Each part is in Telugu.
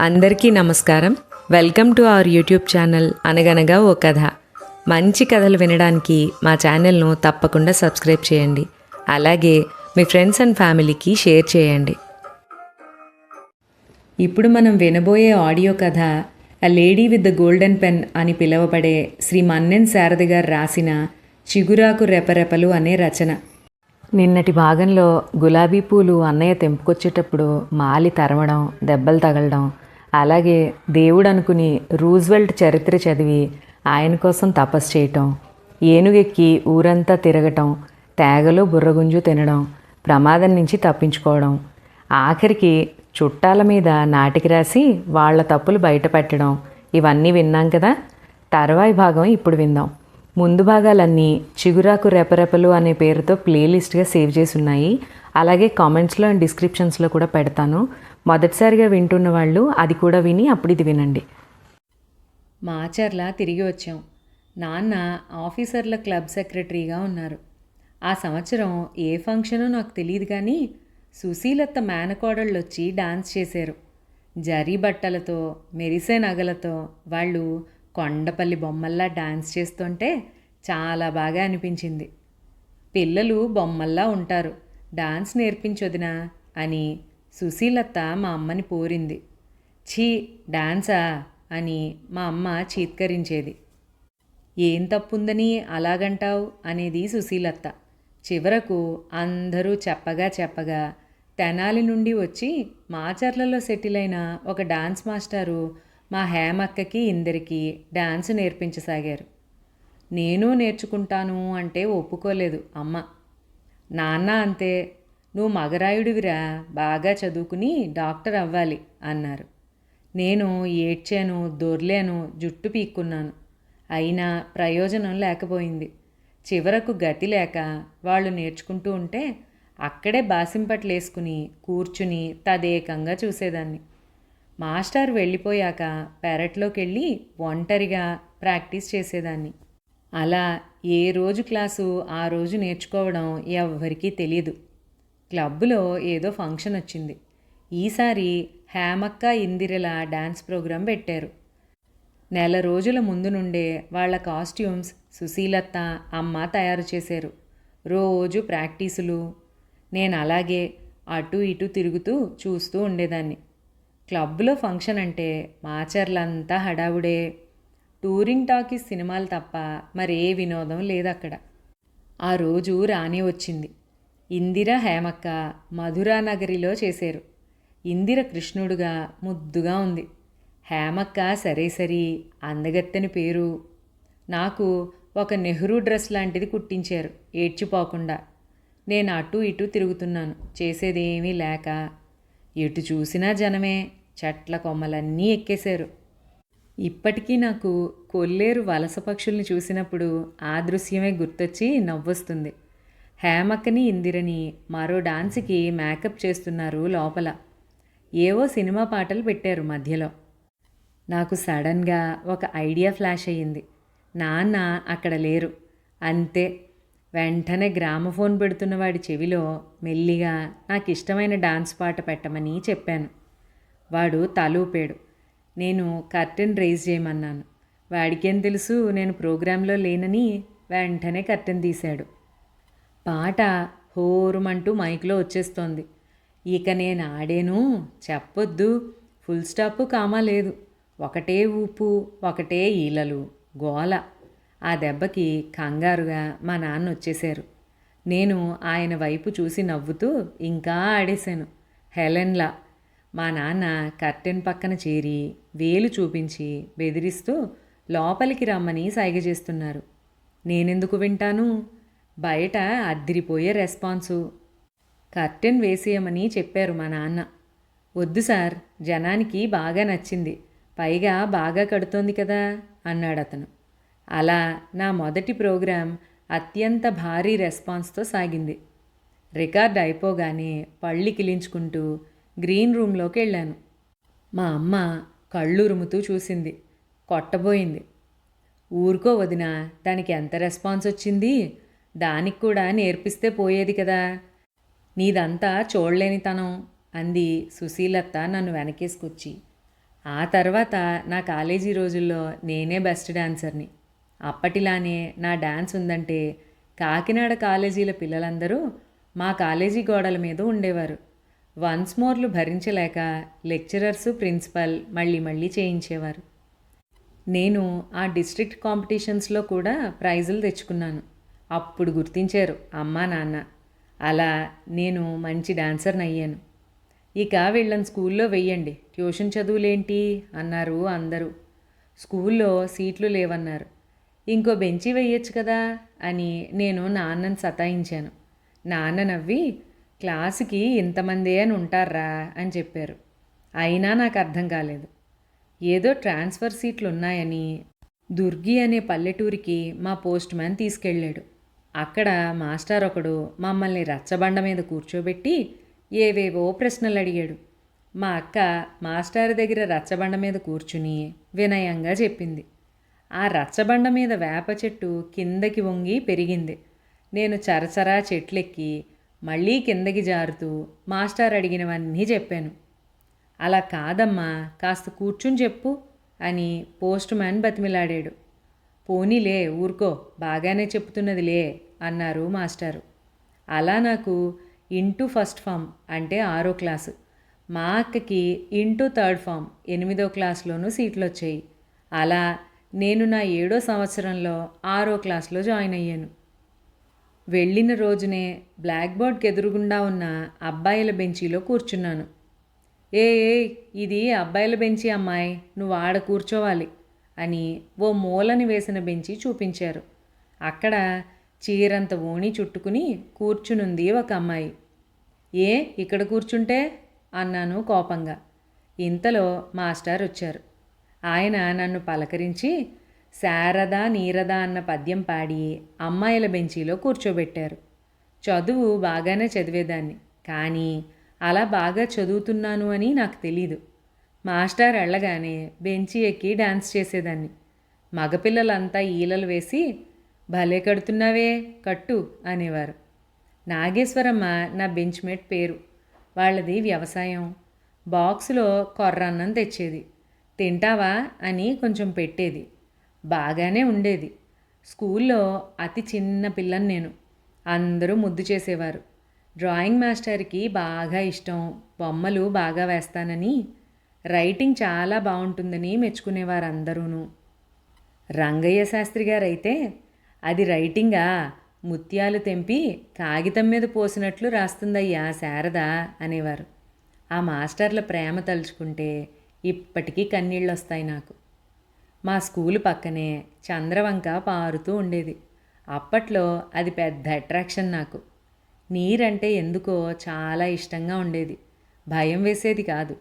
అందరికీ నమస్కారం. Welcome to our YouTube channel అనగనగా ఓ కథ. మంచి కథలు వినడానికి మా ఛానల్ను తప్పకుండా సబ్స్క్రైబ్ చేయండి. అలాగే మీ ఫ్రెండ్స్ అండ్ ఫ్యామిలీకి షేర్ చేయండి. ఇప్పుడు మనం వినబోయే ఆడియో కథ a lady with the golden pen అని పిలువబడే శ్రీ మన్నెన్ శారద గారు రాసిన చిగురాకు రెపరెపలు అనే రచన. నిన్నటి భాగంలో గులాబీ పూలు అన్నయ్య తెంపుకొచ్చేటప్పుడు మాలి తరమడం దెబ్బలు తగలడం అలాగే దేవుడు అనుకుని రూజ్వెల్ట్ చరిత్ర చదివి ఆయన కోసం తపస్సు చేయటం ఏనుగెక్కి ఊరంతా తిరగటం తేగలో బుర్రగుంజు తినడం ప్రమాదం నుంచి తప్పించుకోవడం ఆఖరికి చుట్టాల మీద నాటికి రాసి వాళ్ళ తప్పులు బయట పెట్టడం ఇవన్నీ విన్నాం కదా? తర్వాయి భాగం ఇప్పుడు విందాం. ముందు భాగాలన్నీ చిగురాకు రెపరెపలు అనే పేరుతో ప్లేలిస్ట్గా సేవ్ చేసి ఉన్నాయి అలాగే కామెంట్స్లో అండ్ డిస్క్రిప్షన్స్లో కూడా పెడతాను. మొదటిసారిగా వింటున్న వాళ్ళు అది కూడా విని అప్పుడు ఇది వినండి. మాచర్ల తిరిగి వచ్చాం. నాన్న ఆఫీసర్ల క్లబ్ సెక్రటరీగా ఉన్నారు. ఆ సంవత్సరం ఏ ఫంక్షనో నాకు తెలియదు కానీ సుశీలత్త మేనకోడళ్ళు వచ్చి డాన్స్ చేశారు. జరీ బట్టలతో మెరిసే నగలతో వాళ్ళు కొండపల్లి బొమ్మల్లా డాన్స్ చేస్తుంటే చాలా బాగా అనిపించింది. పిల్లలు బొమ్మల్లా ఉంటారు. డాన్స్ నేర్పించొదినా అని సుశీలత్త మా అమ్మని పోరింది. ఛీ డాన్సా? అని మా అమ్మ చీత్కరించేది. ఏం తప్పుందని అలాగంటావు? అనేది సుశీలత్త. చివరకు అందరూ చెప్పగా చెప్పగా తెనాలి నుండి వచ్చి మాచర్లలో సెటిల్ అయిన ఒక డాన్స్ మాస్టారు మా హేమక్కకి ఇందరికి డాన్స్ నేర్పించసాగారు. నేను నేర్చుకుంటాను అంటే ఒప్పుకోలేదు అమ్మ. నాన్న అంతే నువ్వు మగరాయుడివిరా బాగా చదువుకుని డాక్టర్ అవ్వాలి అన్నారు. నేను ఏడ్చాను దొర్లేను జుట్టు పీక్కున్నాను. అయినా ప్రయోజనం లేకపోయింది. చివరకు గతి లేక వాళ్ళు నేర్చుకుంటూ ఉంటే అక్కడే బాసింపట్లేసుకుని కూర్చుని తదేకంగా చూసేదాన్ని. మాస్టర్ వెళ్ళిపోయాక పెరట్లోకి వెళ్ళి ఒంటరిగా ప్రాక్టీస్ చేసేదాన్ని. అలా ఏ రోజు క్లాసు ఆ రోజు నేర్చుకోవడం ఎవ్వరికీ తెలియదు క్లబ్లో ఏదో ఫంక్షన్ వచ్చింది. ఈసారి హేమక్క ఇందిరల డ్యాన్స్ ప్రోగ్రాం పెట్టారు. నెల రోజుల ముందు నుండే వాళ్ళ కాస్ట్యూమ్స్ సుశీలత్త అమ్మ తయారు చేశారు. రోజు ప్రాక్టీసులు. నేను అలాగే అటు ఇటు తిరుగుతూ చూస్తూ ఉండేదాన్ని. క్లబ్లో ఫంక్షన్ అంటే మాచర్లంతా హడావుడే. టూరింగ్ టాకీస్ సినిమాలు తప్ప మరే వినోదం లేదక్కడ. ఆ రోజు రాణి వచ్చింది. ఇందిర హేమక్క మధురానగరిలో చేశారు. ఇందిర కృష్ణుడుగా ముద్దుగా ఉంది. హేమక్క సరే సరి అందగత్తెని పేరు. నాకు ఒక నెహ్రూ డ్రెస్ లాంటిది కుట్టించారు. ఏడ్చిపోకుండా. నేను అటు ఇటు తిరుగుతున్నాను. చేసేదేమీ లేక ఎటు చూసినా జనమే చెట్ల కొమ్మలన్నీ ఎక్కేశారు. ఇప్పటికీ నాకు కొల్లేరు వలస పక్షుల్ని చూసినప్పుడు ఆ దృశ్యమే గుర్తొచ్చి నవ్వొస్తుంది. హేమక్కని ఇందిరని మరో డాన్స్కి మేకప్ చేస్తున్నారు లోపల. ఏవో సినిమా పాటలు పెట్టారు మధ్యలో. నాకు సడన్గా ఒక ఐడియా ఫ్లాష్ అయ్యింది. నాన్న అక్కడ లేరు. అంతే. వెంటనే గ్రామఫోన్ పెడుతున్న వాడి చెవిలో మెల్లిగా నాకు ఇష్టమైన డాన్స్ పాట పెట్టమని చెప్పాను. వాడు తలూపాడు. నేను కర్టెన్ రైజ్ చేయమన్నాను. వాడికేం తెలుసు? నేను ప్రోగ్రాంలో లేనని వెంటనే కర్టెన్ తీశాడు. పాట హోరుమంటూ మైక్లో వచ్చేస్తోంది. ఇక నేను ఆడేను చెప్పొద్దు ఫుల్ స్టాప్ కామా లేదు. ఒకటే ఊపు ఒకటే ఈలలు గోల. ఆ దెబ్బకి కంగారుగా మా నాన్న వచ్చేశారు. నేను ఆయన వైపు చూసి నవ్వుతూ ఇంకా ఆడేశాను. హెలెన్లా. మా నాన్న కర్టెన్ పక్కన చేరి వేలు చూపించి బెదిరిస్తూ లోపలికి రమ్మని సైగ చేస్తున్నారు. నేనెందుకు వింటాను? బయట అద్దిరిపోయే రెస్పాన్సు. కర్టెన్ వేసేయమని చెప్పారు మా నాన్న. వద్దు సార్ జనానికి బాగా నచ్చింది. పైగా బాగా కడుతోంది కదా అన్నాడు అతను అలా నా మొదటి ప్రోగ్రాం అత్యంత భారీ రెస్పాన్స్తో సాగింది. రికార్డ్ అయిపోగానే పళ్ళి కిలించుకుంటూ గ్రీన్ రూమ్లోకి వెళ్ళాను. మా అమ్మ కళ్ళురుముతూ చూసింది. కొట్టబోయింది. ఊరుకో వదిన దానికి ఎంత రెస్పాన్స్ వచ్చింది? దానికి కూడా నేర్పిస్తే పోయేది కదా. నీదంతా చూడలేనితనం అంది సుశీలత్త నన్ను వెనకేసుకొచ్చి. ఆ తర్వాత నా కాలేజీ రోజుల్లో నేనే బెస్ట్ డాన్సర్ని. అప్పటిలానే నా డాన్స్ ఉందంటే కాకినాడ కాలేజీల పిల్లలందరూ మా కాలేజీ గోడల మీద ఉండేవారు. వన్స్ మోర్లు భరించలేక లెక్చరర్సు ప్రిన్సిపల్ మళ్ళీ మళ్ళీ చేయించేవారు. నేను ఆ డిస్ట్రిక్ట్ కాంపిటీషన్స్లో కూడా ప్రైజులు తెచ్చుకున్నాను. అప్పుడు గుర్తించారు అమ్మా నాన్న. అలా నేను మంచి డాన్సర్ని అయ్యాను. ఇక వీళ్ళని స్కూల్లో వెయ్యండి. ట్యూషన్ చదువులేంటి? అన్నారు అందరూ. స్కూల్లో సీట్లు లేవన్నారు. ఇంకో బెంచి వెయ్యొచ్చు కదా? అని నేను నాన్నని సతాయించాను. నాన్న నవ్వి క్లాసుకి ఇంతమందే అని ఉంటారా అని చెప్పారు. అయినా నాకు అర్థం కాలేదు. ఏదో ట్రాన్స్ఫర్ సీట్లు ఉన్నాయని దుర్గి అనే పల్లెటూరికి మా పోస్ట్ మ్యాన్ తీసుకెళ్ళాడు. అక్కడ మాస్టర్ ఒకడు మమ్మల్ని రచ్చబండ మీద కూర్చోబెట్టి ఏవేవో ప్రశ్నలు అడిగాడు మా అక్క మాస్టర్ దగ్గర రచ్చబండ మీద కూర్చుని వినయంగా చెప్పింది. ఆ రచ్చబండ మీద వేప చెట్టు కిందకి వంగి పెరిగింది. నేను చరచరా చెట్లెక్కి మళ్ళీ కిందకి జారుతూ మాస్టర్ అడిగినవన్నీ చెప్పాను. అలా కాదమ్మా కాస్త కూర్చుని చెప్పు అని పోస్ట్ మ్యాన్ బతిమిలాడాడు. పోనీలే ఊరుకో బాగానే చెప్తున్నదిలే అన్నారు మాస్టారు. అలా నాకు ఇంటూ ఫస్ట్ ఫామ్ అంటే ఆరో క్లాసు. మా అక్కకి ఇంటూ థర్డ్ ఫామ్ ఎనిమిదో క్లాస్లోనూ సీట్లు వచ్చాయి అలా నేను నా ఏడో సంవత్సరంలో ఆరో క్లాస్లో జాయిన్ అయ్యాను. వెళ్ళిన రోజునే బ్లాక్ బోర్డ్కి ఎదురుగుండా ఉన్న అబ్బాయిల బెంచీలో కూర్చున్నాను. ఏ ఏ ఇది అబ్బాయిల బెంచి అమ్మాయి నువ్వు ఆడ కూర్చోవాలి. అని ఓ మూలని వేసిన బెంచి చూపించారు. అక్కడ చీరంత ఓణి చుట్టుకుని కూర్చునుంది ఒక అమ్మాయి. ఏ ఇక్కడ కూర్చుంటే? అన్నాను కోపంగా. ఇంతలో మాస్టర్ వచ్చారు. ఆయన నన్ను పలకరించి శారద నీరద అన్న పద్యం పాడి అమ్మాయిల బెంచీలో కూర్చోబెట్టారు. చదువు బాగానే చదివేదాన్ని కానీ అలా బాగా చదువుతున్నాను అని నాకు తెలీదు. మాస్టర్ వెళ్ళగానే బెంచి ఎక్కి డాన్స్ చేసేదాన్ని. మగపిల్లలంతా ఈలలు వేసి భలే కడుతున్నావే కట్టు అనేవారు. నాగేశ్వరమ్మ నా బెంచ్మేట్ పేరు. వాళ్ళది వ్యవసాయం. బాక్సులో కొర్రన్నం తెచ్చేది. తింటావా? అని కొంచెం పెట్టేది. బాగానే ఉండేది. స్కూల్లో అతి చిన్న పిల్లని నేను. అందరూ ముద్దు చేసేవారు. డ్రాయింగ్ మాస్టర్కి బాగా ఇష్టం. బొమ్మలు బాగా వేస్తానని రైటింగ్ చాలా బాగుంటుందని మెచ్చుకునేవారు అందరూను రంగయ్య శాస్త్రి గారైతే అది రైటింగా ముత్యాలు తెంపి కాగితం మీద పోసినట్లు రాస్తుందయ్యా శారద అనేవారు. ఆ మాస్టర్ల ప్రేమ తలుచుకుంటే ఇప్పటికీ కన్నీళ్ళు వస్తాయి నాకు. మా స్కూలు పక్కనే చంద్రవంక పారుతూ ఉండేది. అప్పట్లో అది పెద్ద అట్రాక్షన్ నాకు. నీరంటే ఎందుకో చాలా ఇష్టంగా ఉండేది. భయం వేసేది కాదు.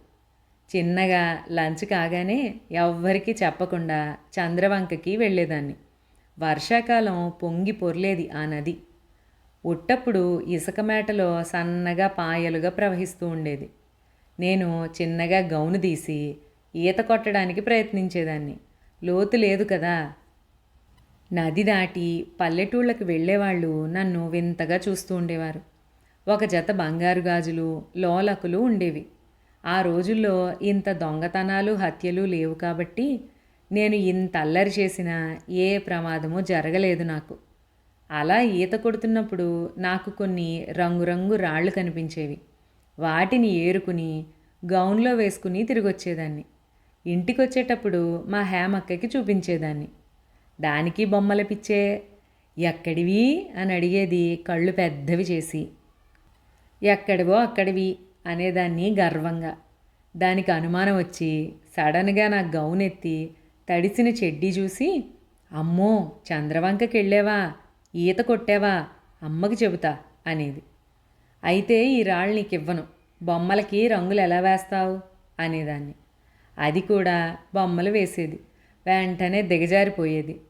చిన్నగా లంచ్ కాగానే ఎవ్వరికీ చెప్పకుండా చంద్రవంకకి వెళ్ళేదాన్ని. వర్షాకాలం పొంగి పొర్లేది ఆ నది. ఉట్టప్పుడు ఇసుక మేటలో సన్నగా పాయలుగా ప్రవహిస్తూ ఉండేది. నేను చిన్నగా గౌను తీసి ఈత కొట్టడానికి ప్రయత్నించేదాన్ని. లోతు లేదు కదా. నది దాటి పల్లెటూళ్ళకి వెళ్ళేవాళ్ళు నన్ను వింతగా చూస్తూ ఉండేవారు. ఒక జత బంగారు గాజులు లోలకులు ఉండేవి. ఆ రోజుల్లో ఇంత దొంగతనాలు హత్యలు లేవు కాబట్టి నేను ఇంత అల్లరి చేసినా ఏ ప్రమాదము జరగలేదు నాకు. అలా ఈత కొడుతున్నప్పుడు నాకు కొన్ని రంగురంగు రాళ్ళు కనిపించేవి. వాటిని ఏరుకుని గౌన్లో వేసుకుని తిరిగొచ్చేదాన్ని. ఇంటికొచ్చేటప్పుడు మా మా హేమక్కకి చూపించేదాన్ని. దానికి బొమ్మల పిచ్చే ఎక్కడివి? అని అడిగేది కళ్ళు పెద్దవి చేసి. ఎక్కడివో అక్కడివి. అనేదాన్ని గర్వంగా. దానికి అనుమానం వచ్చి సడన్గా నా గౌన్ ఎత్తి తడిసిన చెడ్డీ చూసి అమ్మో చంద్రవంకకి వెళ్ళావా ఈత కొట్టావా? అమ్మకి చెబుతా అనేది. అయితే ఈ రాళ్ళు నీకు ఇవ్వను బొమ్మలకి రంగులు ఎలా వేస్తావు? అనేదాన్ని. అది కూడా బొమ్మలు వేసేది. వెంటనే దిగజారిపోయేది.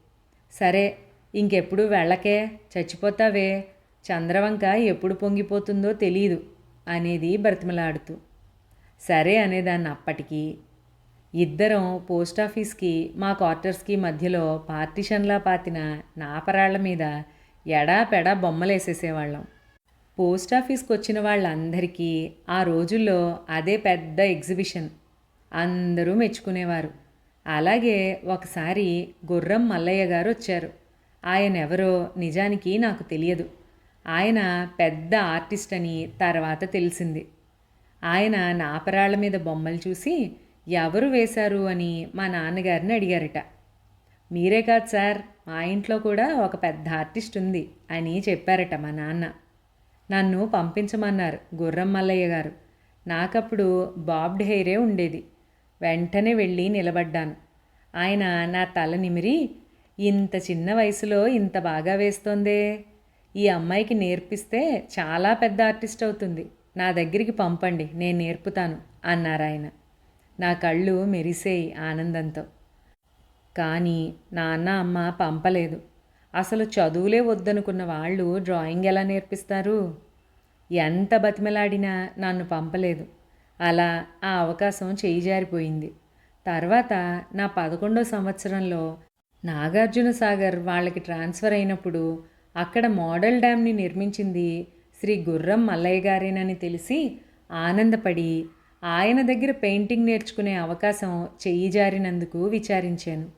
సరే ఇంకెప్పుడు వెళ్ళకే? చచ్చిపోతావే? చంద్రవంక ఎప్పుడు పొంగిపోతుందో తెలియదు అనేది బ్రతిమలాడుతూ. సరే అనేదాన్ని అప్పటికీ. ఇద్దరం పోస్ట్ ఆఫీస్కి మా క్వార్టర్స్కి మధ్యలో పార్టిషన్లా పాతిన నాపరాళ్ళ మీద ఎడాపెడా బొమ్మలేసేసేవాళ్ళం. పోస్ట్ ఆఫీస్కి వచ్చిన వాళ్ళందరికీ ఆ రోజుల్లో అదే పెద్ద ఎగ్జిబిషన్. అందరూ మెచ్చుకునేవారు. అలాగే ఒకసారి గుర్రం మల్లయ్య గారు వచ్చారు ఆయన ఎవరో నిజానికి నాకు తెలియదు. ఆయన పెద్ద ఆర్టిస్ట్ అని తర్వాత తెలిసింది. ఆయన నాపరాళ్ళ మీద బొమ్మలు చూసి ఎవరు వేశారు? అని మా నాన్నగారిని అడిగారట. మీరే కాదు సార్ మా ఇంట్లో కూడా ఒక పెద్ద ఆర్టిస్ట్ ఉంది అని చెప్పారట మా నాన్న. నన్ను పంపించమన్నారు గుర్రం మల్లయ్య గారు. నాకప్పుడు బాబ్డ్ హెయిరే ఉండేది. వెంటనే వెళ్ళి నిలబడ్డాను. ఆయన నా తల నిమిరి ఇంత చిన్న వయసులో ఇంత బాగా వేస్తోందే? ఈ అమ్మాయికి నేర్పిస్తే చాలా పెద్ద ఆర్టిస్ట్ అవుతుంది. నా దగ్గరికి పంపండి నేను నేర్పుతాను అన్నారు ఆయన. నా కళ్ళు మెరిసేయి ఆనందంతో. కానీ నాన్న అమ్మ పంపలేదు. అసలు చదువులే వద్దనుకున్న వాళ్ళు డ్రాయింగ్ ఎలా నేర్పిస్తారు? ఎంత బతిమలాడినా నన్ను పంపలేదు. అలా ఆ అవకాశం చేయి జారిపోయింది తర్వాత నా పదకొండో సంవత్సరంలో నాగార్జున సాగర్ వాళ్ళకి ట్రాన్స్ఫర్ అయినప్పుడు అక్కడ మోడల్ డ్యామ్ని నిర్మించింది శ్రీ గుర్రం మల్లయ్య గారేనని తెలిసి ఆనందపడి ఆయన దగ్గర పెయింటింగ్ నేర్చుకునే అవకాశం చెయ్యి జారినందుకు విచారించాను.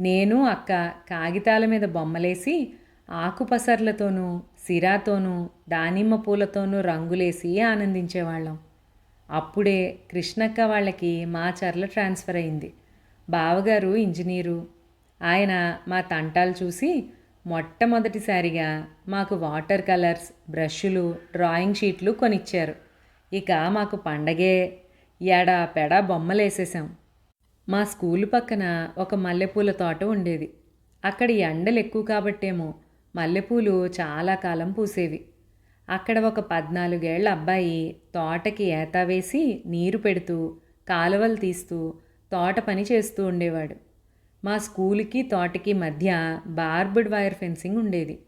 నేను అక్క కాగితాల మీద బొమ్మలేసి ఆకుపసర్లతోనూ సిరాతోనూ దానిమ్మ పూలతోనూ రంగులేసి ఆనందించేవాళ్ళం. అప్పుడే కృష్ణక్క వాళ్ళకి మా చర్ల ట్రాన్స్ఫర్ అయింది. బావగారు ఇంజనీరు ఆయన మా తంటాలు చూసి మొట్టమొదటిసారిగా మాకు వాటర్ కలర్స్ బ్రష్లు డ్రాయింగ్ షీట్లు కొనిచ్చారు. ఇక మాకు పండగే ఎడా పెడా బొమ్మలేసేసాం. మా స్కూల్ పక్కన ఒక మల్లెపూల తోట ఉండేది. అక్కడ ఎండలు ఎక్కువ కాబట్టేమో మల్లెపూలు చాలా కాలం పూసేవి. అక్కడ ఒక పద్నాలుగేళ్ళ అబ్బాయి తోటకి ఏత వేసి నీరు పెడుతూ కాలువలు తీస్తూ తోట పని చేస్తూ ఉండేవాడు. మా స్కూల్కి తోటకి మధ్య బార్బుడ్ వైర్ ఫెన్సింగ్ ఉండేది.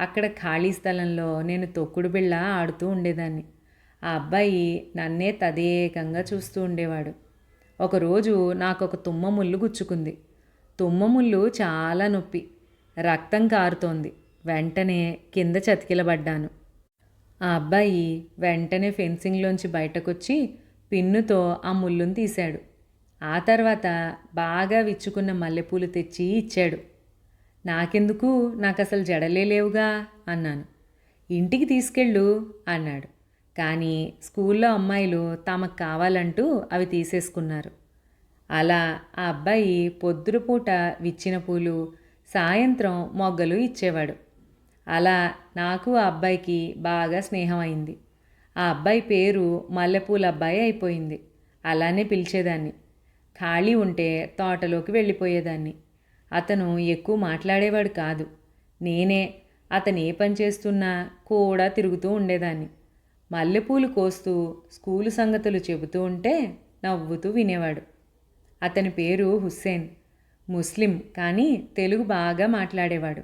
అక్కడ ఖాళీ స్థలంలో నేను తొక్కుడు బిళ్ళ ఆడుతూ ఉండేదాన్ని. ఆ అబ్బాయి నన్నే తదేకంగా చూస్తూ ఉండేవాడు. ఒకరోజు నాకు ఒక తుమ్మ ముళ్ళు గుచ్చుకుంది. తుమ్మ ముళ్ళు చాలా నొప్పి. రక్తం కారుతోంది. వెంటనే కింద చతికిలబడ్డాను. ఆ అబ్బాయి వెంటనే ఫెన్సింగ్లోంచి బయటకొచ్చి పిన్నుతో ఆ ముళ్ళును తీశాడు. ఆ తర్వాత బాగా విచ్చుకున్న మల్లెపూలు తెచ్చి ఇచ్చాడు. నాకెందుకు? నాకు అసలు జడలే లేవుగా అన్నాను. ఇంటికి తీసుకెళ్ళు అన్నాడు. కానీ స్కూల్లో అమ్మాయిలు తమకు కావాలంటూ అవి తీసేసుకున్నారు. అలా ఆ అబ్బాయి పొద్దురుపూట విచ్చిన పూలు సాయంత్రం మొగ్గలు ఇచ్చేవాడు. అలా నాకు ఆ అబ్బాయికి బాగా స్నేహం అయింది ఆ అబ్బాయి పేరు మల్లెపూల అబ్బాయి అయిపోయింది. అలానే పిలిచేదాన్ని. ఖాళీ ఉంటే తోటలోకి వెళ్ళిపోయేదాన్ని. అతను ఎక్కువ మాట్లాడేవాడు కాదు. నేనే అతను ఏ పని చేస్తున్నా కూడా తిరుగుతూ ఉండేదాన్ని. మల్లెపూలు కోస్తూ స్కూలు సంగతులు చెబుతూ ఉంటే నవ్వుతూ వినేవాడు. అతని పేరు హుస్సేన్. ముస్లిం కానీ తెలుగు బాగా మాట్లాడేవాడు.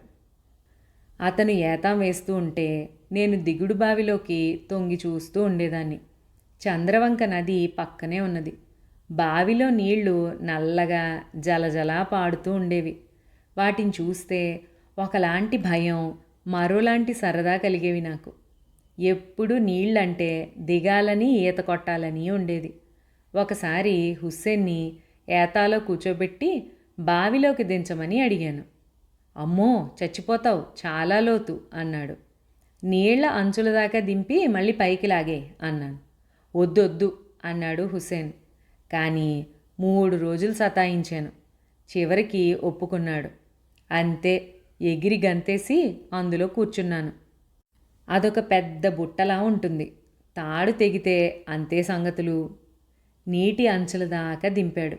అతను ఏతాం వేస్తూ ఉంటే నేను దిగుడు బావిలోకి తొంగి చూస్తూ ఉండేదాన్ని. చంద్రవంక నది పక్కనే ఉన్నది. బావిలో నీళ్ళు నల్లగా జలజలా పాడుతూ ఉండేవి. వాటిని చూస్తే ఒకలాంటి భయం మరోలాంటి సరదా కలిగేవి నాకు. ఎప్పుడు నీళ్ళంటే దిగాలని ఈత కొట్టాలని ఉండేది. ఒకసారి హుస్సేన్ని ఏతాలో కూర్చోబెట్టి బావిలోకి దించమని అడిగాను. అమ్మో చచ్చిపోతావు చాలా లోతు అన్నాడు. నీళ్ళ అంచుల దాకా దింపి మళ్ళీ పైకి లాగే అన్నాను. వద్దొద్దు అన్నాడు హుసేన్ కానీ మూడు రోజులు సతాయించాను. చివరికి ఒప్పుకున్నాడు. అంతే ఎగిరి గంతేసి అందులో కూర్చున్నాను. అదొక పెద్ద బుట్టలా ఉంటుంది. తాడు తెగితే అంతే సంగతులు. నీటి అంచుల దాకా దింపాడు.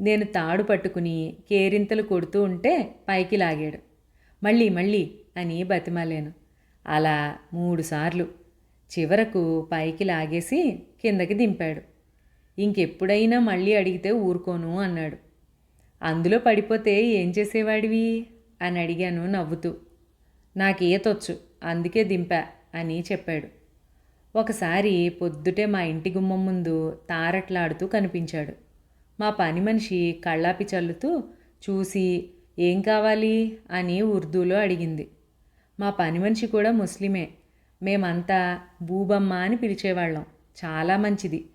నేను తాడు పట్టుకుని కేరింతలు కొడుతూ ఉంటే పైకి లాగాడు. మళ్ళీ మళ్ళీ అని బతిమలేను. అలా మూడుసార్లు చివరకు పైకి లాగేసి కిందకి దింపాడు. ఇంకెప్పుడైనా మళ్ళీ అడిగితే ఊరుకోను అన్నాడు. అందులో పడిపోతే ఏం చేసేవాడివి? అని అడిగాను నవ్వుతూ. నాకేతొచ్చు అందుకే దింపా అని చెప్పాడు. ఒకసారి పొద్దుటే మా ఇంటి గుమ్మం ముందు తారట్లాడుతూ కనిపించాడు. మా పని మనిషి కళ్ళాపి చల్లుతూ చూసి ఏం కావాలి? అని ఉర్దూలో అడిగింది. మా పని మనిషి కూడా ముస్లిమే. మేమంతా బూబమ్మ అని పిలిచేవాళ్ళం. చాలా మంచిది.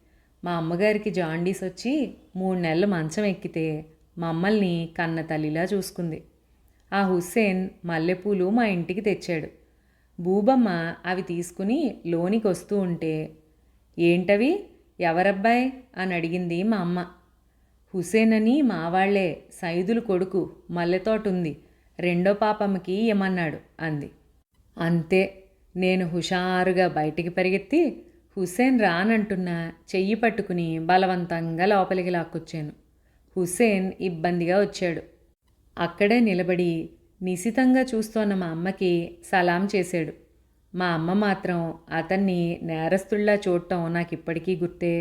మా అమ్మగారికి జాండీస్ వచ్చి మూడు నెలలు మంచం ఎక్కితే మమ్మల్ని కన్న తల్లిలా చూసుకుంది. ఆ హుస్సేన్ మల్లెపూలు మా ఇంటికి తెచ్చాడు. బూబమ్మ అవి తీసుకుని లోనికి వస్తూ ఉంటే ఏంటవి? ఎవరబ్బాయి? అని అడిగింది మా అమ్మ. హుసేన్ అని మావాళ్ళే సైదులు కొడుకు మల్లెతోటుంది రెండో పాపమ్మకి ఏమన్నాడు అంది. అంతే నేను హుషారుగా బయటికి పరిగెత్తి హుసేన్ రానంటున్నా చెయ్యి పట్టుకుని బలవంతంగా లోపలికి లాక్కొచ్చాను. హుసేన్ ఇబ్బందిగా వచ్చాడు. అక్కడే నిలబడి నిశితంగా చూస్తోన్న మా అమ్మకి సలాం చేశాడు. మా అమ్మ మాత్రం అతన్ని నేరస్తుల్లా చూడటం నాకు ఇప్పటికీ గుర్తే.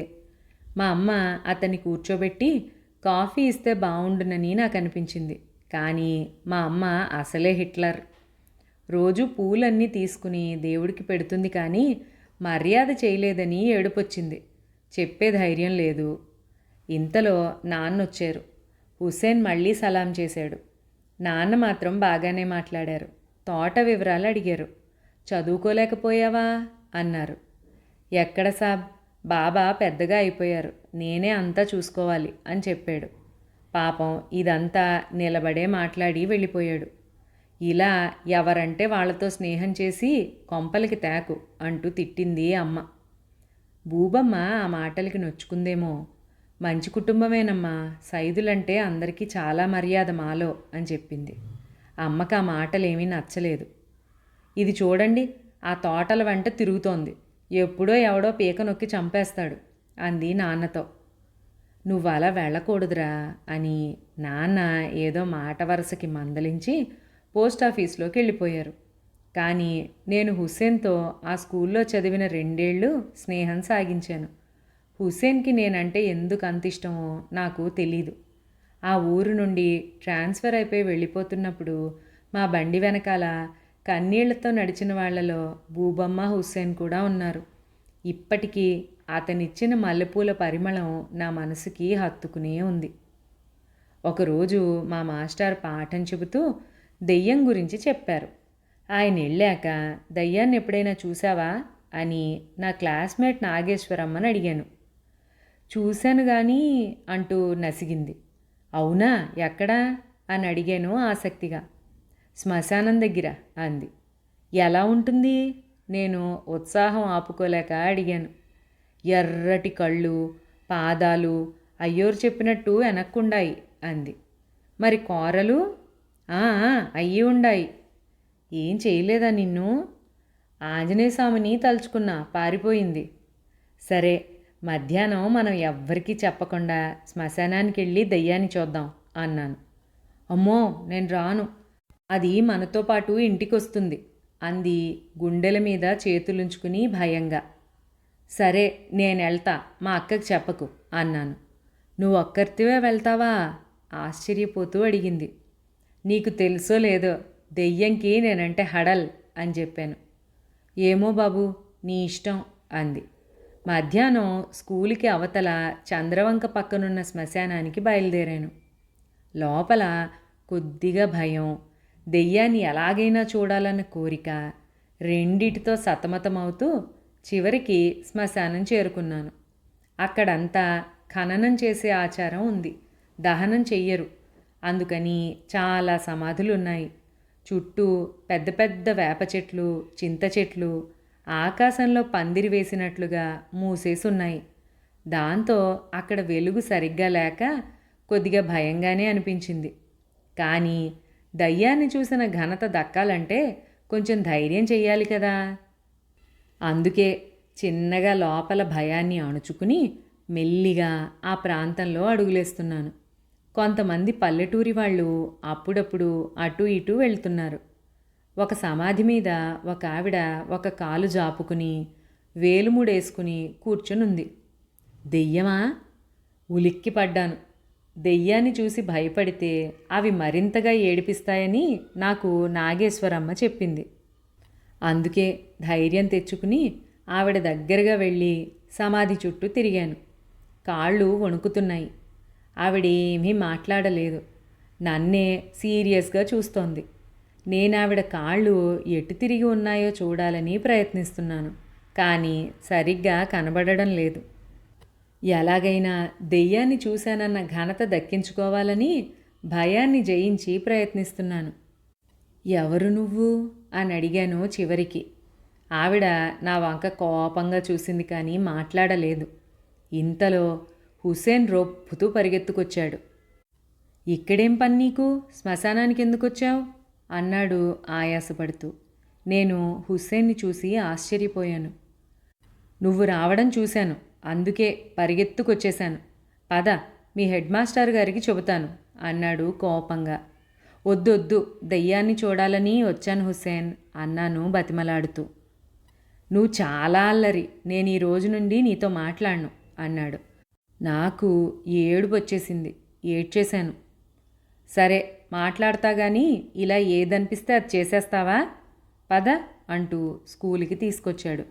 మా అమ్మ అతన్ని కూర్చోబెట్టి కాఫీ ఇస్తే బాగుండునని నాకు అనిపించింది కానీ మా అమ్మ అసలే హిట్లర్. రోజు పూలన్నీ తీసుకుని దేవుడికి పెడుతుంది కానీ మర్యాద చేయలేదని ఏడుపొచ్చింది. చెప్పే ధైర్యం లేదు. ఇంతలో నాన్న వచ్చారు హుసేన్ మళ్ళీ సలాం చేశాడు. నాన్న మాత్రం బాగానే మాట్లాడారు. తోట వివరాలు అడిగారు. చదువుకోలేకపోయావా? అన్నారు. ఎక్కడ సాబ్? బాబా పెద్దగా అయిపోయారు. నేనే అంతా చూసుకోవాలి అని చెప్పాడు. పాపం ఇదంతా నిలబడే మాట్లాడి వెళ్ళిపోయాడు. ఇలా ఎవరంటే వాళ్ళతో స్నేహం చేసి కొంపలకి తేకు అంటూ తిట్టింది అమ్మ. బూబమ్మ ఆ మాటలకి నొచ్చుకుందేమో. మంచి కుటుంబమేనమ్మా. సైదులంటే అందరికీ చాలా మర్యాద మాలో అని చెప్పింది. అమ్మకి ఆ మాటలేమీ నచ్చలేదు. ఇది చూడండి ఆ తోటల వెంట తిరుగుతోంది. ఎప్పుడో ఎవడో పీక నొక్కి చంపేస్తాడు అంది నాన్నతో. నువ్వు అలా వెళ్ళకూడదురా అని నాన్న ఏదో మాట వరుసకి మందలించి పోస్ట్ ఆఫీస్లోకి వెళ్ళిపోయారు. కానీ నేను హుస్సేన్తో ఆ స్కూల్లో చదివిన రెండేళ్ళు స్నేహం సాగించాను. హుస్సేన్కి నేనంటే ఎందుకు అంత ఇష్టమో నాకు తెలీదు. ఆ ఊరు నుండి ట్రాన్స్ఫర్ అయిపోయి వెళ్ళిపోతున్నప్పుడు మా బండి వెనకాల కన్నీళ్ళతో నడిచిన వాళ్ళలో బూబమ్మ హుస్సేన్ కూడా ఉన్నారు. ఇప్పటికీ అతనిచ్చిన మల్లెపూల పరిమళం నా మనసుకి హత్తుకునే ఉంది. ఒకరోజు మా మాస్టర్ పాఠం చెబుతూ దెయ్యం గురించి చెప్పారు. ఆయన వెళ్ళాక దయ్యాన్ని ఎప్పుడైనా చూసావా? అని నా క్లాస్మేట్ నాగేశ్వరమ్మని అడిగాను. చూశాను కానీ అంటూ నసిగింది. అవునా? ఎక్కడా? అని అడిగాను ఆసక్తిగా. శ్మశానం దగ్గర అంది. ఎలా ఉంటుంది? నేను ఉత్సాహం ఆపుకోలేక అడిగాను. ఎర్రటి కళ్ళు పాదాలు అయ్యోరు చెప్పినట్టు వెనక్కుండాయి అంది. మరి కూరలు? అయ్యి ఉండాయి. ఏం చేయలేదా నిన్ను? ఆంజనేయ స్వామిని తలుచుకున్నా పారిపోయింది. సరే మధ్యాహ్నం మనం ఎవ్వరికీ చెప్పకుండా శ్మశానానికి వెళ్ళి దయ్యాన్ని చూద్దాం అన్నాను. అమ్మో నేను రాను. అది మనతో పాటు ఇంటికి వస్తుంది అంది గుండెల మీద చేతులుంచుకుని భయంగా. సరే నేను వెళ్తా మా అక్కకి చెప్పకు అన్నాను. నువ్వు ఒక్కరితివే వెళ్తావా? ఆశ్చర్యపోతూ అడిగింది. నీకు తెలుసో లేదో దెయ్యంకి నేనంటే హడల్ అని చెప్పాను. ఏమో బాబు నీ ఇష్టం అంది. మధ్యాహ్నం స్కూల్కి అవతల చంద్రవంక పక్కనున్న శ్మశానానికి బయలుదేరాను. లోపల కొద్దిగా భయం దెయ్యాన్ని ఎలాగైనా చూడాలన్న కోరిక రెండిటితో సతమతమవుతూ చివరికి శ్మశానం చేరుకున్నాను. అక్కడంతా ఖననం చేసే ఆచారం ఉంది. దహనం చెయ్యరు. అందుకని చాలా సమాధులు ఉన్నాయి చుట్టూ పెద్ద పెద్ద వేప చెట్లు చింత చెట్లు ఆకాశంలో పందిరి వేసినట్లుగా మూసేసి ఉన్నాయి దాంతో అక్కడ వెలుగు సరిగ్గా లేక కొద్దిగా భయంగానే అనిపించింది. కానీ దయ్యాన్ని చూసిన ఘనత దక్కాలంటే కొంచెం ధైర్యం చెయ్యాలి కదా. అందుకే చిన్నగా లోపల భయాన్ని అణుచుకుని మెల్లిగా ఆ ప్రాంతంలో అడుగులేస్తున్నాను. కొంతమంది పల్లెటూరి వాళ్ళు అప్పుడప్పుడు అటు ఇటు వెళ్తున్నారు. ఒక సమాధి మీద ఒక ఆవిడ ఒక కాలు జాపుకుని వేలుముడేసుకుని కూర్చునుంది. దెయ్యమా? ఉలిక్కి పడ్డాను. దెయ్యాన్ని చూసి భయపడితే అవి మరింతగా ఏడిపిస్తాయని నాకు నాగేశ్వరమ్మ చెప్పింది. అందుకే ధైర్యం తెచ్చుకుని ఆవిడ దగ్గరగా వెళ్ళి సమాధి చుట్టూ తిరిగాను. కాళ్ళు వణుకుతున్నాయి. ఆవిడేమీ మాట్లాడలేదు. నన్నే సీరియస్గా చూస్తోంది. నేను ఆవిడ కాళ్ళు ఎటు తిరిగి ఉన్నాయో చూడాలని ప్రయత్నిస్తున్నాను. కానీ సరిగ్గా కనబడడం లేదు. ఎలాగైనా దెయ్యాన్ని చూశానన్న ఘనత దక్కించుకోవాలని భయాన్ని జయించి ప్రయత్నిస్తున్నాను. ఎవరు నువ్వు? అని అడిగాను చివరికి. ఆవిడ నా వంక కోపంగా చూసింది కానీ మాట్లాడలేదు. ఇంతలో హుసేన్ రొప్పుతూ పరిగెత్తుకొచ్చాడు. ఇక్కడేం పని నీకు? శ్మశానానికి ఎందుకు వచ్చావు అన్నాడు ఆయాసపడుతూ. నేను హుస్సేన్ని చూసి ఆశ్చర్యపోయాను. నువ్వు రావడం చూశాను. అందుకే పరిగెత్తుకొచ్చేశాను. పద మీ హెడ్ మాస్టర్ గారికి చెబుతాను అన్నాడు కోపంగా. వద్దొద్దు దయ్యాన్ని చూడాలని వచ్చాను హుస్సేన్ అన్నాను బతిమలాడుతూ. నువ్వు చాలా అల్లరి. నేను ఈ రోజు నుండి నీతో మాట్లాడను అన్నాడు. నాకు ఏడుపు వచ్చేసింది ఏడ్చేశాను. సరే మాట్లాడతా గాని ఇలా ఏదనిపిస్తే అది చేసేస్తావా? పద అంటూ స్కూల్కి తీసుకొచ్చాడు.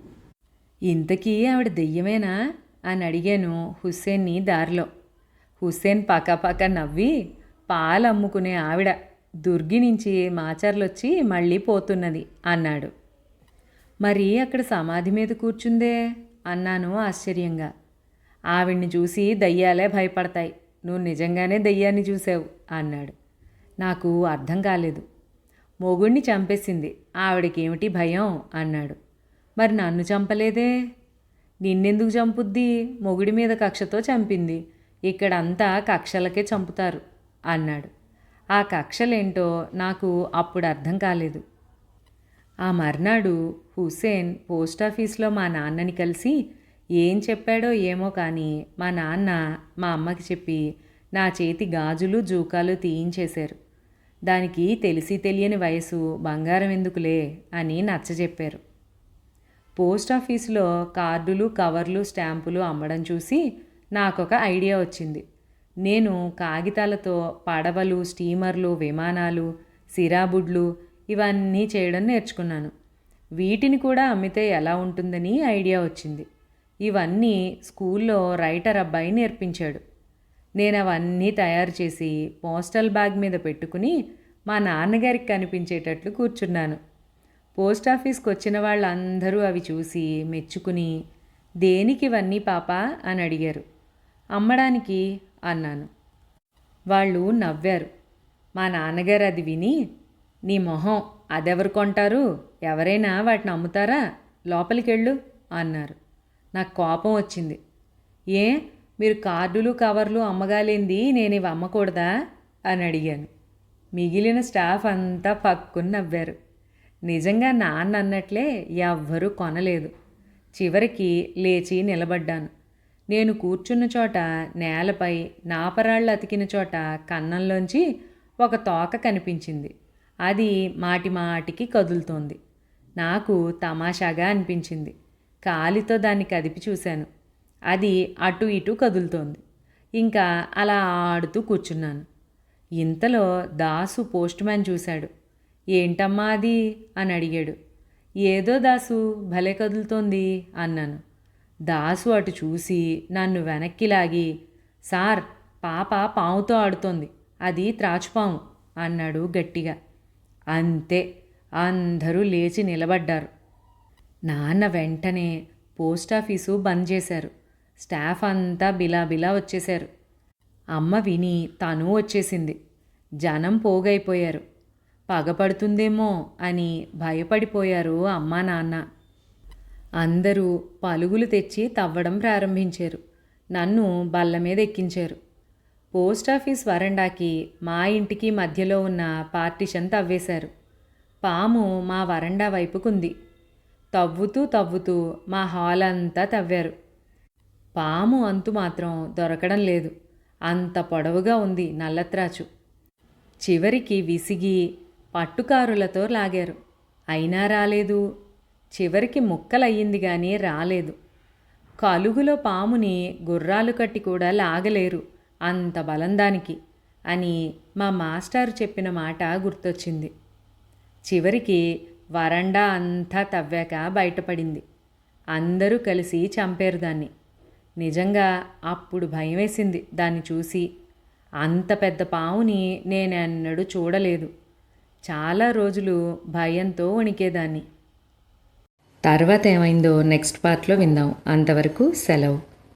ఇంతకీ ఆవిడ దెయ్యమేనా? అని అడిగాను హుస్సేన్ని దారిలో. హుస్సేన్ పక్కపక్క నవ్వి పాలు అమ్ముకునే ఆవిడ దుర్గి నుంచి మాచర్లొచ్చి మళ్ళీ పోతున్నది అన్నాడు. మరి అక్కడ సమాధి మీద కూర్చుందే? అన్నాను ఆశ్చర్యంగా. ఆవిడ్ని చూసి దయ్యాలే భయపడతాయి. నువ్వు నిజంగానే దయ్యాన్ని చూసావు అన్నాడు. నాకు అర్థం కాలేదు. మొగుణ్ణి చంపేసింది. ఆవిడకేమిటి భయం అన్నాడు. మరి నన్ను చంపలేదే? నిన్నెందుకు చంపుద్ది? మొగుడి మీద కక్షతో చంపింది. ఇక్కడంతా కక్షలకే చంపుతారు అన్నాడు. ఆ కక్షలేంటో నాకు అప్పుడు అర్థం కాలేదు. ఆ మర్నాడు హుసేన్ పోస్టాఫీస్లో మా నాన్నని కలిసి ఏం చెప్పాడో ఏమో కానీ మా నాన్న మా అమ్మకి చెప్పి నా చేతి గాజులు జూకాలు తీయించేశారు. దానికి తెలిసి తెలియని వయసు బంగారం ఎందుకులే అని నచ్చజెప్పారు. పోస్ట్ ఆఫీసులో కార్డులు కవర్లు స్టాంపులు అమ్మడం చూసి నాకొక ఐడియా వచ్చింది. నేను కాగితాలతో పడవలు స్టీమర్లు విమానాలు సిరాబుడ్లు ఇవన్నీ చేయడం నేర్చుకున్నాను. వీటిని కూడా అమ్మితే ఎలా ఉంటుందని ఐడియా వచ్చింది. ఇవన్నీ స్కూల్లో రైటర్ అబ్బాయి నేర్పించాడు. నేను అవన్నీ తయారు చేసి పోస్టల్ బ్యాగ్ మీద పెట్టుకుని మా నాన్నగారికి కనిపించేటట్లు కూర్చున్నాను. పోస్ట్ ఆఫీస్కి వచ్చిన వాళ్ళందరూ అవి చూసి మెచ్చుకుని దేనికి ఇవన్నీ పాప? అని అడిగారు. అమ్మడానికి అన్నాను. వాళ్ళు నవ్వారు. మా నాన్నగారు అది విని నీ మొహం అదెవరు కొంటారు? ఎవరైనా వాటిని అమ్ముతారా? లోపలికెళ్ళు అన్నారు. నాకు కోపం వచ్చింది. ఏ మీరు కార్డులు కవర్లు అమ్మగాలేంది? నేను ఇవి అమ్మకూడదా? అని అడిగాను. మిగిలిన స్టాఫ్ అంతా పక్కుని నవ్వారు. నిజంగా నాన్న అన్నట్లే ఎవ్వరూ కొనలేదు. చివరికి లేచి నిలబడ్డాను. నేను కూర్చున్న చోట నేలపై నాపరాళ్ళు అతికిన చోట కన్నంలోంచి ఒక తోక కనిపించింది. అది మాటి మాటికి కదులుతోంది. నాకు తమాషాగా అనిపించింది. కాలితో దాన్ని కదిపి చూశాను. అది అటు ఇటు కదులుతోంది. ఇంకా అలా ఆడుతూ కూర్చున్నాను. ఇంతలో దాసు పోస్ట్ మ్యాన్ చూశాడు. ఏంటమ్మా అది? అని అడిగాడు. ఏదో దాసు భలే కదులుతోంది అన్నాను. దాసు అటు చూసి నన్ను వెనక్కి లాగి సార్ పాప పాముతో ఆడుతోంది. అది త్రాచుపాము అన్నాడు గట్టిగా. అంతే అందరూ లేచి నిలబడ్డారు. నాన్న వెంటనే పోస్టాఫీసు బంద్ చేశారు. స్టాఫ్ అంతా బిలాబిలా వచ్చేశారు. అమ్మ విని తను వచ్చేసింది. జనం పోగైపోయారు. పగపడుతుందేమో అని భయపడిపోయారు అమ్మా నాన్న. అందరూ పలుగులు తెచ్చి తవ్వడం ప్రారంభించారు. నన్ను బల్ల మీద ఎక్కించారు. పోస్టాఫీస్ వరండాకి మా ఇంటికి మధ్యలో ఉన్న పార్టిషన్ తవ్వేశారు. పాము మా వరండా వైపుకుంది. తవ్వుతూ తవ్వుతూ మా హాల్ అంతా తవ్వారు. పాము అంతు మాత్రం దొరకడం లేదు. అంత పొడవుగా ఉంది నల్లత్రాచు. చివరికి విసిగి పట్టుకారులతో లాగారు. అయినా రాలేదు. చివరికి ముక్కలయ్యింది కానీ రాలేదు. కలుగులో పాముని గుర్రాలు కట్టి కూడా లాగలేరు అంత బలం దానికి అని మా మాస్టారు చెప్పిన మాట గుర్తొచ్చింది. చివరికి వరండా అంతా తవ్వాక బయటపడింది. అందరూ కలిసి చంపారు దాన్ని. నిజంగా అప్పుడు భయం వేసింది దాన్ని చూసి. అంత పెద్ద పావుని నేనెన్నడూ చూడలేదు. చాలా రోజులు భయంతో వణికేదాన్ని. తర్వాత ఏమైందో నెక్స్ట్ పార్ట్లో విందాం. అంతవరకు సెలవు.